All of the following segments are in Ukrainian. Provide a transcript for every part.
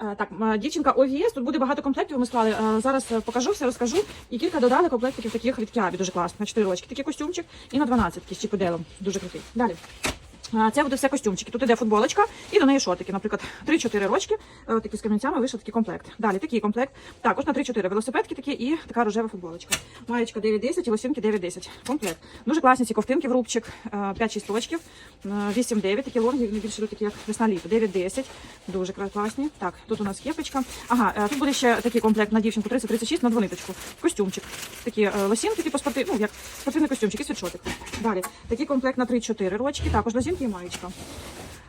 Е, Так, дівчинка ОВС, тут буде багато комплектів. Ми склали. Е, Зараз е, покажу, все розкажу. І кілька додали комплектиків таких від Кіабі. Дуже класно. На 4 очки. такий костюмчик і на 12 з чіподелом. Дуже крутий. Далі. Це буде все костюмчики. Тут іде футболочка і до неї шортики. Наприклад, 3-4 рочки, е, такі з камінцями вийшов такий комплект. Далі такий комплект. Також на 3-4 велосипедки такі і така рожева футболочка. Маєчка 9-10 і лосінки 9-10. Комплект. Дуже класні ці ковтинки в рубчик. е, 5-6 рочків. е, 8-9, такі лонги, вони більше такі як весна літо. 9-10. Дуже класні. Так, тут у нас кепочка. Ага, е, тут буде ще такий комплект на дівчинку 30-36 на двониточку. Костюмчик. Такі е, лосінки, типу спорти, ну як спортивний костюмчик і світшотик. Далі. Такий комплект на 3-4 рочки. Також лосінки і маєчка.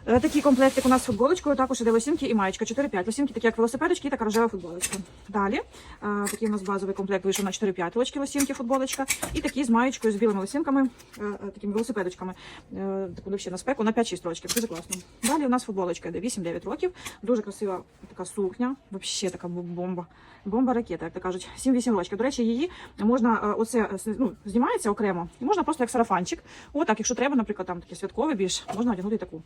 Е, Такий комплектик у нас з футболочкою, також іде лосінки і маєчка. 4-5. Лосінки такі як велосипедочки і така рожева футболочка. Далі е, такий у нас базовий комплект вийшов на 4-5 рочки лосінки, футболочка. І такий з маєчкою, з білими лосінками, е, такими велосипедочками. Таку вообще на спеку на 5-6 рочків. Дуже класно. Далі у нас футболочка йде 8-9 років. Дуже красива така сукня. Вообще така бомба. Бомба ракета, як то кажуть. 7-8 рочків. До речі, її можна оце ну, знімається окремо, і можна просто як сарафанчик. Отак, якщо треба, наприклад, там таке святкове більш, можна одягнути таку,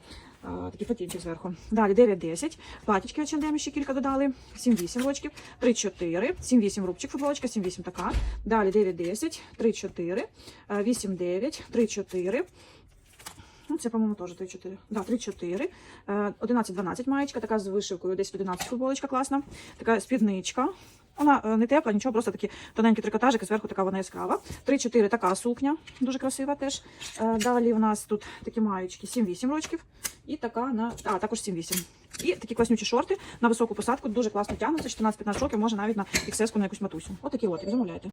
е, такий фатінчик зверху. Далі 9-10. Платічки H&M ще кілька додали. 7-8 рочків, 3-4, 7-8 рубчик футболочка, 7-8 така. Далі 9-10, 3-4, е, 8-9, 3-4. Ну, це, по-моєму, теж 3-4. Да, 3-4. Е, 11-12 маєчка, така з вишивкою, десь 11 футболочка класна. Така спідничка. Вона е, не тепла, нічого, просто такі тоненькі трикотажики, зверху така вона яскрава. 3-4 така сукня, дуже красива теж. Е, Далі у нас тут такі маєчки 7-8 рочків. І така на. А, також 7-8. І такі класнючі шорти на високу посадку, дуже класно тягнуться. 14-15 років, може навіть на XS на якусь матусю. Отакі от, замовляйте.